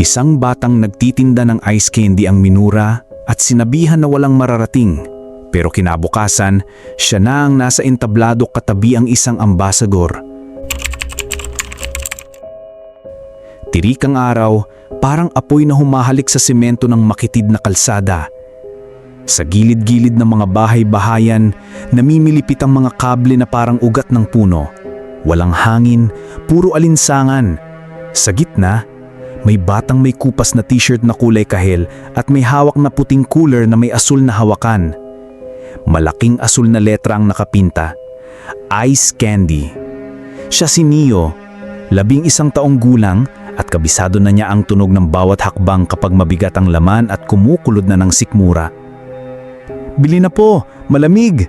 Isang batang nagtitinda ng ice candy ang minura at sinabihan na walang mararating. Pero kinabukasan, siya na ang nasa entablado katabi ang isang ambasador. Tirikang araw, parang apoy na humahalik sa semento ng makitid na kalsada. Sa gilid-gilid ng mga bahay-bahayan, namimilipit ang mga kable na parang ugat ng puno. Walang hangin, puro alinsangan. Sa gitna, may batang may kupas na t-shirt na kulay kahel at may hawak na puting cooler na may asul na hawakan. Malaking asul na letra ang nakapinta. Ice Candy. Siya si Neo, labing isang taong gulang at kabisado na niya ang tunog ng bawat hakbang kapag mabigat ang laman at kumukulod na ng sikmura. Bili na po, malamig.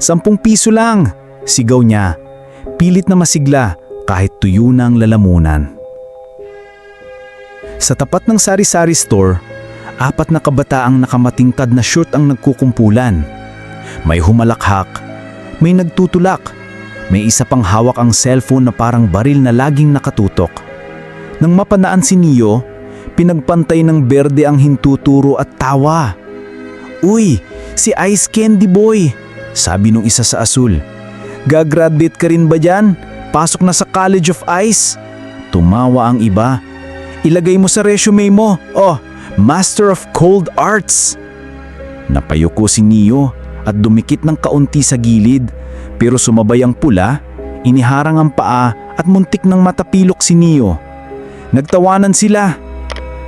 Sampung piso lang, sigaw niya. Pilit na masigla kahit tuyo na ang lalamunan. Sa tapat ng sari-sari store, apat na kabataang nakamatingkad na short ang nagkukumpulan. May humalakhak, may nagtutulak, may isa pang hawak ang cellphone na parang baril na laging nakatutok. Nang mapanaan si Neo, pinagpantay ng berde ang hintuturo at tawa. Uy, si Ice Candy Boy, sabi nung isa sa asul. Gagraduate ka rin ba dyan? Pasok na sa College of Ice? Tumawa ang iba. Ilagay mo sa resume mo, oh, Master of Cold Arts. Napayuko si Neo at dumikit ng kaunti sa gilid pero sumabay ang pula, iniharang ang paa at muntik ng matapilok si Neo. Nagtawanan sila.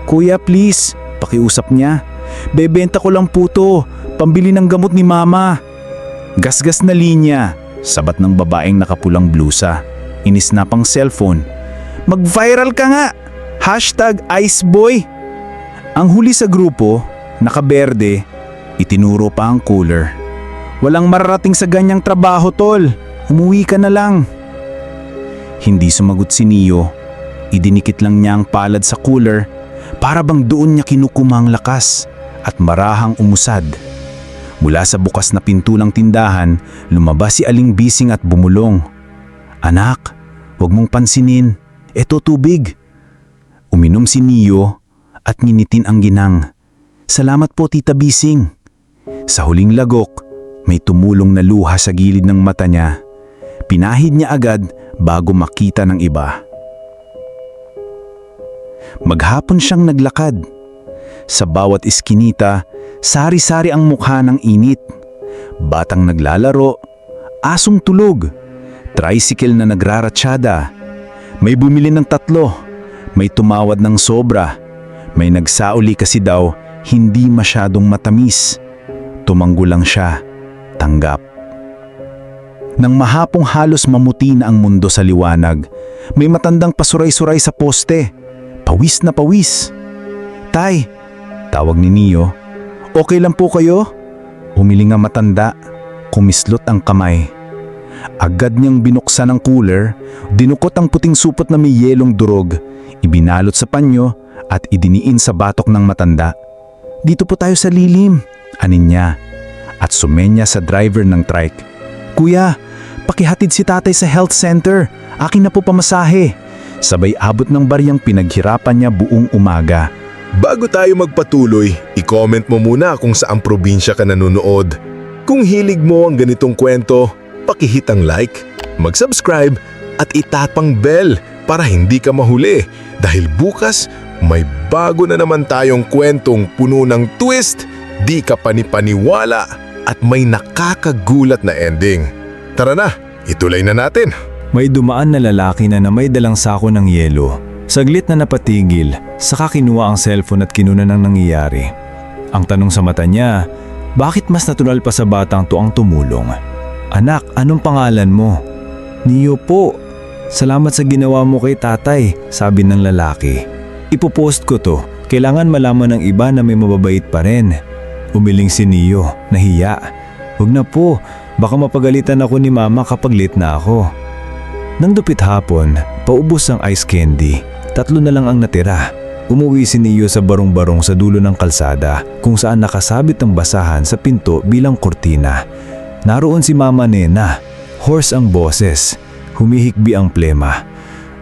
Kuya please, pakiusap niya. Bebenta ko lang po to, pambili ng gamot ni mama. Gasgas na linya, sabat ng babaeng nakapulang blusa. Inisnap ang cellphone. Mag-viral ka nga! Hashtag Iceboy! Ang huli sa grupo, nakaberde, itinuro pa ang cooler. Walang mararating sa ganyang trabaho, tol. Umuwi ka na lang. Hindi sumagot si Neo. Idinikit lang niya ang palad sa cooler para bang doon niya kinukuma ang lakas at marahang umusad. Mula sa bukas na pinto ng tindahan, lumabas si Aling Bising at bumulong. Anak, huwag mong pansinin. Ito tubig. Uminom si Neo at nginitin ang ginang. Salamat po Tita Bising. Sa huling lagok, may tumulong na luha sa gilid ng mata niya. Pinahid niya agad bago makita ng iba. Maghapon siyang naglakad. Sa bawat iskinita, sari-sari ang mukha ng init. Batang naglalaro, asong tulog, tricycle na nagraratsada. May bumili ng tatlo, may tumawad ng sobra, may nagsauli kasi daw hindi masyadong matamis. Tumanggo lang siya, tanggap. Nang mahapong halos mamuti na ang mundo sa liwanag, may matandang pasuray-suray sa poste. Pawis na pawis. Tay, tawag ni Neo. Okay lang po kayo? Humiling ang matanda, kumislot ang kamay. Agad niyang binuksan ang cooler, dinukot ang puting supot na may yelong durog, ibinalot sa panyo at idiniin sa batok ng matanda. Dito po tayo sa lilim, anin niya. At sumenya sa driver ng trike. Kuya, pakihatid si tatay sa health center. Akin na po pamasahe. Sabay abot ng baryang pinaghirapan niya buong umaga. Bago tayo magpatuloy, i-comment mo muna kung saang probinsya ka nanonood. Kung hilig mo ang ganitong kwento, pakihit ang like, mag-subscribe at itapang bell para hindi ka mahuli dahil bukas may bago na naman tayong kwentong puno ng twist, di ka panipaniwala at may nakakagulat na ending. Tara na, ituloy na natin. May dumaan na lalaki na na may dalang sako ng yelo. Saglit na napatigil, saka kinuha ang cellphone at kinuna ng nangyayari. Ang tanong sa mata niya, bakit mas natural pa sa batang to ang tumulong? Anak, anong pangalan mo? Niyo po. Salamat sa ginawa mo kay tatay, sabi ng lalaki. Ipopost ko to. Kailangan malaman ng iba na may mababait pa rin. Umiling si Neo, nahiya. Huwag na po, baka mapagalitan ako ni mama kapag late na ako. Nang dupit hapon, paubos ang ice candy. Tatlo na lang ang natira. Umuwi si Neo sa barong-barong sa dulo ng kalsada kung saan nakasabit ang basahan sa pinto bilang kurtina. Naroon si Mama Nena. Horse ang boses. Humihikbi ang plema.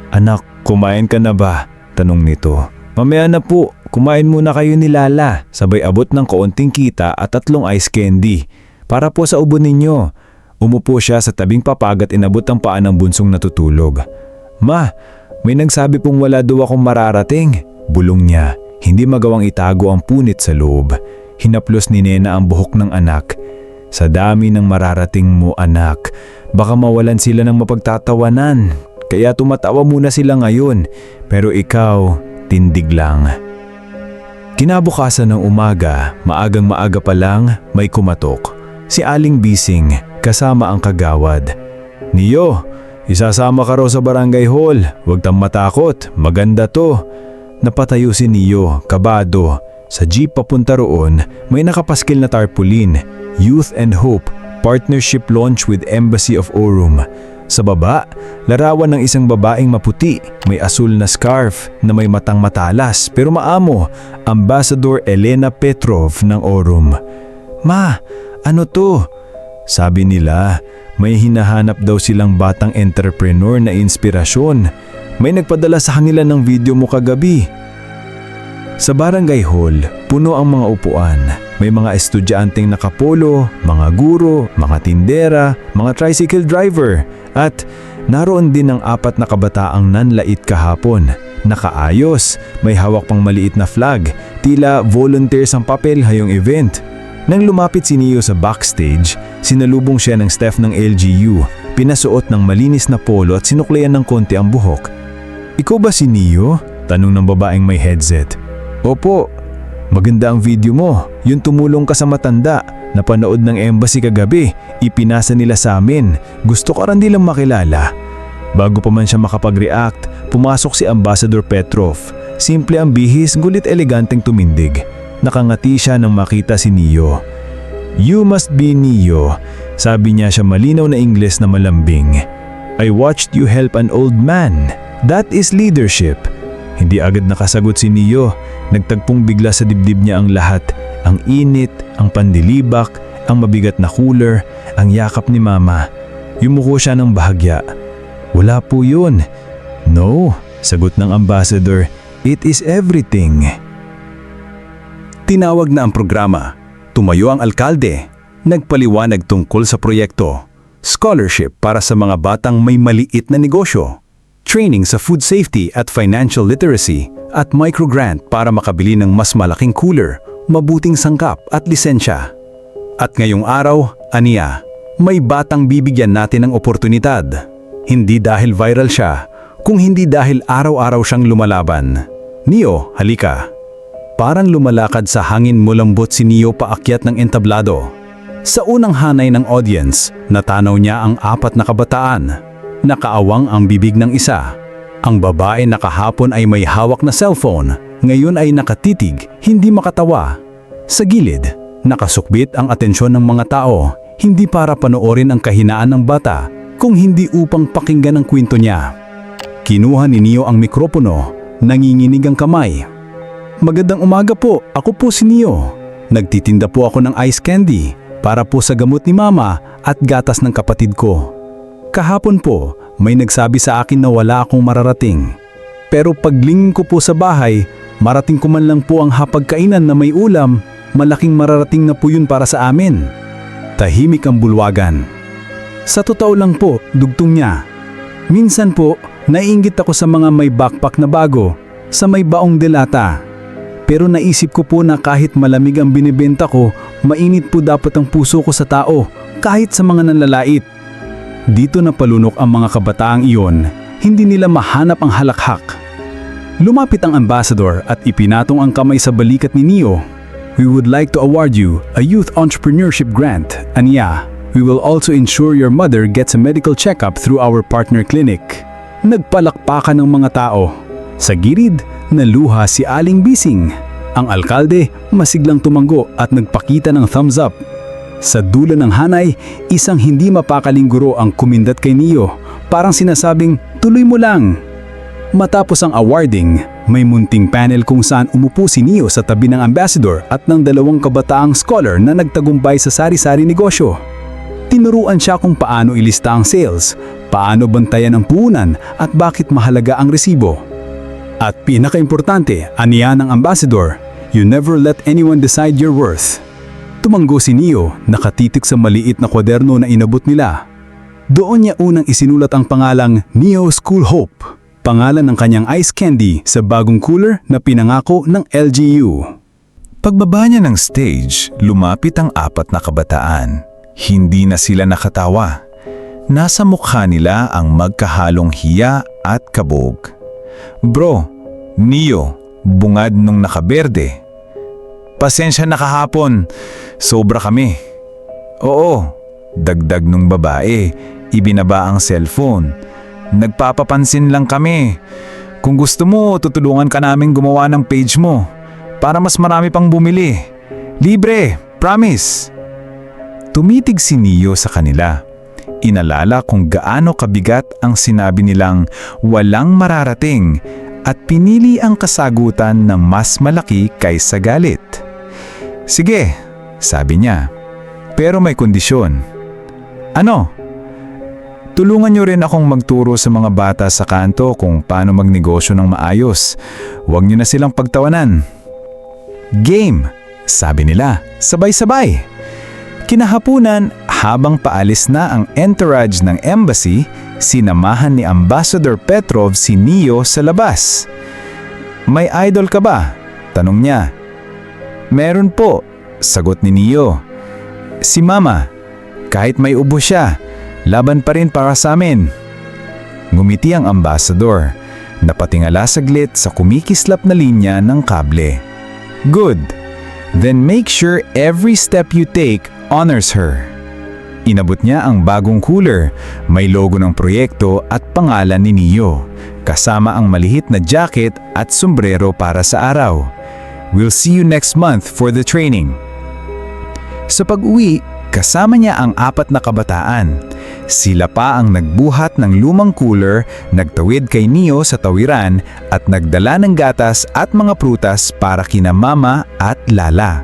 Anak, kumain ka na ba? Tanong nito. Mamaya na po, kumain muna kayo ni Lala. Sabay abot ng kaunting kita at tatlong ice candy. Para po sa ubo ninyo. Umupo siya sa tabing papag at inabot ang paa ng bunsong natutulog. Ma, may nagsabi pong wala daw akong mararating. Bulong niya, hindi magawang itago ang punit sa loob. Hinaplos ni Nena ang buhok ng anak. Sa dami ng mararating mo anak, baka mawalan sila ng mapagtatawanan. Kaya tumatawa muna sila ngayon, pero ikaw, tindig lang. Kinabukasan ng umaga, maagang maaga pa lang, may kumatok. Si Aling Bising, kasama ang kagawad. Niyo, isasama ka raw sa barangay hall. Huwag tang matakot, maganda to. Napatayo si Niyo, kabado. Sa jeep papunta roon, may nakapaskil na tarpaulin, Youth and Hope, partnership launch with Embassy of Orum. Sa baba, larawan ng isang babaeng maputi, may asul na scarf na may matang matalas pero maamo, Ambassador Elena Petrov ng Orum. Ma, ano to? Sabi nila, may hinahanap daw silang batang entrepreneur na inspirasyon. May nagpadala sa kanila ng video mo kagabi. Sa barangay hall, puno ang mga upuan. May mga estudyanteng nakapolo, mga guro, mga tindera, mga tricycle driver, at naroon din ang apat na kabataang nanlait kahapon. Nakaayos, may hawak pang maliit na flag, tila volunteers ang papel hayong event. Nang lumapit si Neo sa backstage, sinalubong siya ng staff ng LGU, pinasuot ng malinis na polo at sinuklayan ng konti ang buhok. Ikaw ba si Neo? Tanong ng babaeng may headset. Opo, maganda ang video mo. Yung tumulong ka sa matanda. Napanood ng embassy kagabi. Ipinasa nila sa amin. Gusto ko rin nilang makilala. Bago pa man siya makapag-react, pumasok si Ambassador Petrov. Simple ang bihis, ngulit eleganteng tumindig. Nakangati siya nang makita si Neo. You must be Neo, sabi niya siya malinaw na Ingles na malambing. I watched you help an old man. That is leadership. Hindi agad nakasagot si Neo. Nagtagpong bigla sa dibdib niya ang lahat. Ang init, ang pandilibak, ang mabigat na cooler, ang yakap ni Mama. Yumuko siya ng bahagya. Wala po yun. No, sagot ng ambassador. It is everything. Tinawag na ang programa. Tumayo ang alkalde. Nagpaliwanag tungkol sa proyekto. Scholarship para sa mga batang may maliit na negosyo. Training sa food safety at financial literacy at microgrant para makabili ng mas malaking cooler, mabuting sangkap at lisensya. At ngayong araw, aniya, may batang bibigyan natin ng oportunidad. Hindi dahil viral siya, kung hindi dahil araw-araw siyang lumalaban. Neo, halika. Parang lumalakad sa hangin mulambot si Neo paakyat ng entablado. Sa unang hanay ng audience, natanaw niya ang apat na kabataan. Nakaawang ang bibig ng isa. Ang babae na kahapon ay may hawak na cellphone, ngayon ay nakatitig, hindi makatawa. Sa gilid, nakasukbit ang atensyon ng mga tao, hindi para panoorin ang kahinaan ng bata, kung hindi upang pakinggan ang kwento niya. Kinuha ni Neo ang mikropono, nanginginig ang kamay. Magandang umaga po, ako po si Neo. Nagtitinda po ako ng ice candy para po sa gamot ni mama at gatas ng kapatid ko. Kahapon po, may nagsabi sa akin na wala akong mararating. Pero paglingin ko po sa bahay, marating ko man lang po ang hapagkainan na may ulam, malaking mararating na po yun para sa amin. Tahimik ang bulwagan. Sa totoo lang po, dugtong niya. Minsan po, naiingit ako sa mga may backpack na bago, sa may baong delata. Pero naisip ko po na kahit malamig ang binibenta ko, mainit po dapat ang puso ko sa tao, kahit sa mga nanlalait. Dito na palunok ang mga kabataang iyon, hindi nila mahanap ang halakhak. Lumapit ang ambassador at ipinatong ang kamay sa balikat ni Neo. We would like to award you a youth entrepreneurship grant, Anya. We will also ensure your mother gets a medical checkup through our partner clinic. Nagpalakpakan ng mga tao. Sa girid, naluha si Aling Bising. Ang alkalde, masiglang tumanggo at nagpakita ng thumbs up. Sa dulo ng hanay, isang hindi mapakaling guro ang kumindat kay Neo. Parang sinasabing, tuloy mo lang. Matapos ang awarding, may munting panel kung saan umupo si Neo sa tabi ng ambassador at ng dalawang kabataang scholar na nagtagumpay sa sari-sari negosyo. Tinuruan siya kung paano ilista ang sales, paano bantayan ang puhunan at bakit mahalaga ang resibo. At pinakaimportante, aniya ng ambassador, you never let anyone decide your worth. Tumanggo si Neo, nakatitik sa maliit na kwaderno na inabot nila. Doon niya unang isinulat ang pangalang Neo School Hope, pangalan ng kanyang ice candy sa bagong cooler na pinangako ng LGU. Pagbaba niya ng stage, lumapit ang apat na kabataan. Hindi na sila nakatawa. Nasa mukha nila ang magkahalong hiya at kabog. Bro, Neo, bungad nung nakaberde. Pasensya na kahapon, sobra kami. Oo, dagdag nung babae, ibinaba ang cellphone. Nagpapapansin lang kami. Kung gusto mo, tutulungan ka namin gumawa ng page mo para mas marami pang bumili. Libre, promise. Tumitig si Neo sa kanila. Inalala kung gaano kabigat ang sinabi nilang walang mararating at pinili ang kasagutan ng mas malaki kaysa galit. Sige, sabi niya. Pero may kondisyon. Ano? Tulungan niyo rin akong magturo sa mga bata sa kanto kung paano magnegosyo ng maayos. Huwag niyo na silang pagtawanan. Game, sabi nila, sabay-sabay. Kinahapunan, habang paalis na ang entourage ng embassy, sinamahan ni Ambassador Petrov si Neo sa labas. May idol ka ba? Tanong niya. Meron po, sagot ni Neo. Si Mama, kahit may ubo siya, laban pa rin para sa amin. Ngumiti ang ambassador, napatingala saglit sa kumikislap na linya ng kable. Good. Then make sure every step you take honors her. Inabot niya ang bagong cooler, may logo ng proyekto at pangalan ni Neo, kasama ang malihit na jacket at sombrero para sa araw. We'll see you next month for the training. Sa pag-uwi, kasama niya ang apat na kabataan. Sila pa ang nagbuhat ng lumang cooler, nagtawid kay Neo sa tawiran at nagdala ng gatas at mga prutas para kina Mama at Lala.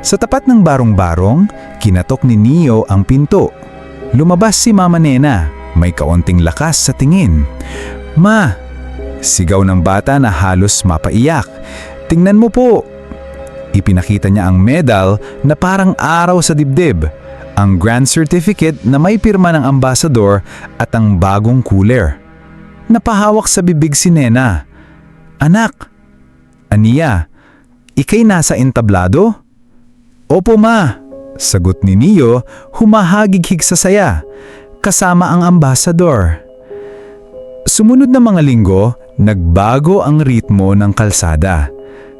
Sa tapat ng barong-barong, kinatok ni Neo ang pinto. Lumabas si Mama Nena, may kaunting lakas sa tingin. Ma! Sigaw ng bata na halos mapaiyak. Tingnan mo po! Ipinakita niya ang medal na parang araw sa dibdib, ang grand certificate na may pirma ng ambassador at ang bagong cooler. Napahawak sa bibig si Nena. Anak! Aniya, ikay nasa entablado? Opo ma, sagot ni Neo humahagig sa saya, kasama ang ambassador. Sumunod na mga linggo, nagbago ang ritmo ng kalsada.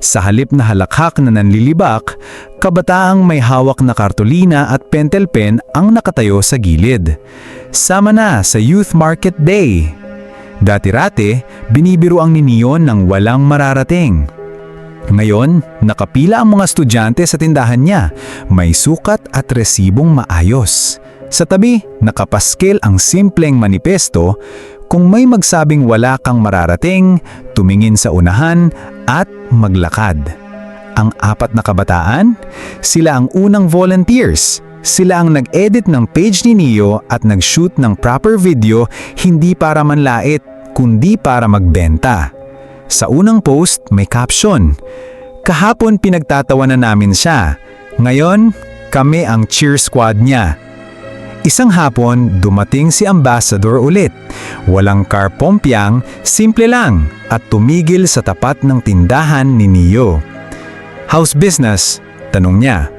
Sa halip na halakhak na nanlilibak, kabataang may hawak na kartolina at pentel pen ang nakatayo sa gilid. Sama na sa Youth Market Day. Dati-rate, binibiro ang ni Neon ng walang mararating. Ngayon, nakapila ang mga estudyante sa tindahan niya. May sukat at resibong maayos. Sa tabi, nakapaskil ang simpleng manipesto, kung may magsabing wala kang mararating, tumingin sa unahan at maglakad. Ang apat na kabataan, sila ang unang volunteers. Sila ang nag-edit ng page ni Neo at nag-shoot ng proper video hindi para manlait, kundi para magbenta. Sa unang post, may caption, Kahapon pinagtatawanan namin siya. Ngayon, kami ang cheer squad niya. Isang hapon, dumating si Ambassador ulit. Walang car pompyang, simple lang at tumigil sa tapat ng tindahan ni Neo. House business? Tanong niya.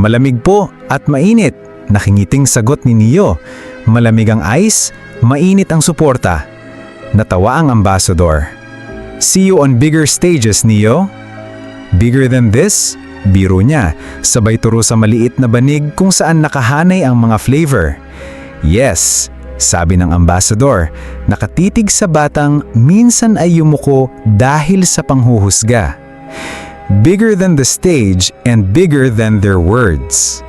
Malamig po at mainit, nakingiting sagot ni Neo. Malamig ang ice, mainit ang suporta. Natawa ang ambassador. See you on bigger stages, Neo. Bigger than this? Biro niya, sabay turo sa maliit na banig kung saan nakahanay ang mga flavor. Yes, sabi ng ambassador, nakatitig sa batang minsan ay yumuko dahil sa panghuhusga. Bigger than the stage and bigger than their words.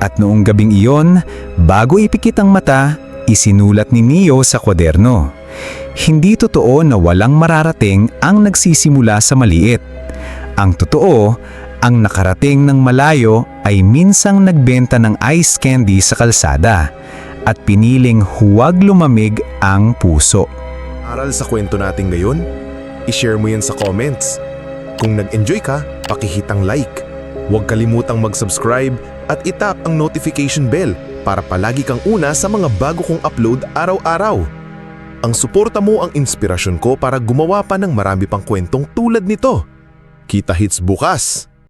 At noong gabing iyon, bago ipikit ang mata, isinulat ni Neo sa kwaderno. Hindi totoo na walang mararating ang nagsisimula sa maliit. Ang totoo, ang nakarating ng malayo ay minsang nagbenta ng ice candy sa kalsada at piniling huwag lumamig ang puso. Aral sa kwento natin ngayon, i-share mo yan sa comments. Kung nag-enjoy ka, pakihitang like. Huwag kalimutang mag-subscribe at itap ang notification bell para palagi kang una sa mga bago kong upload araw-araw. Ang suporta mo ang inspirasyon ko para gumawa pa ng marami pang kwentong tulad nito. Kita hits bukas!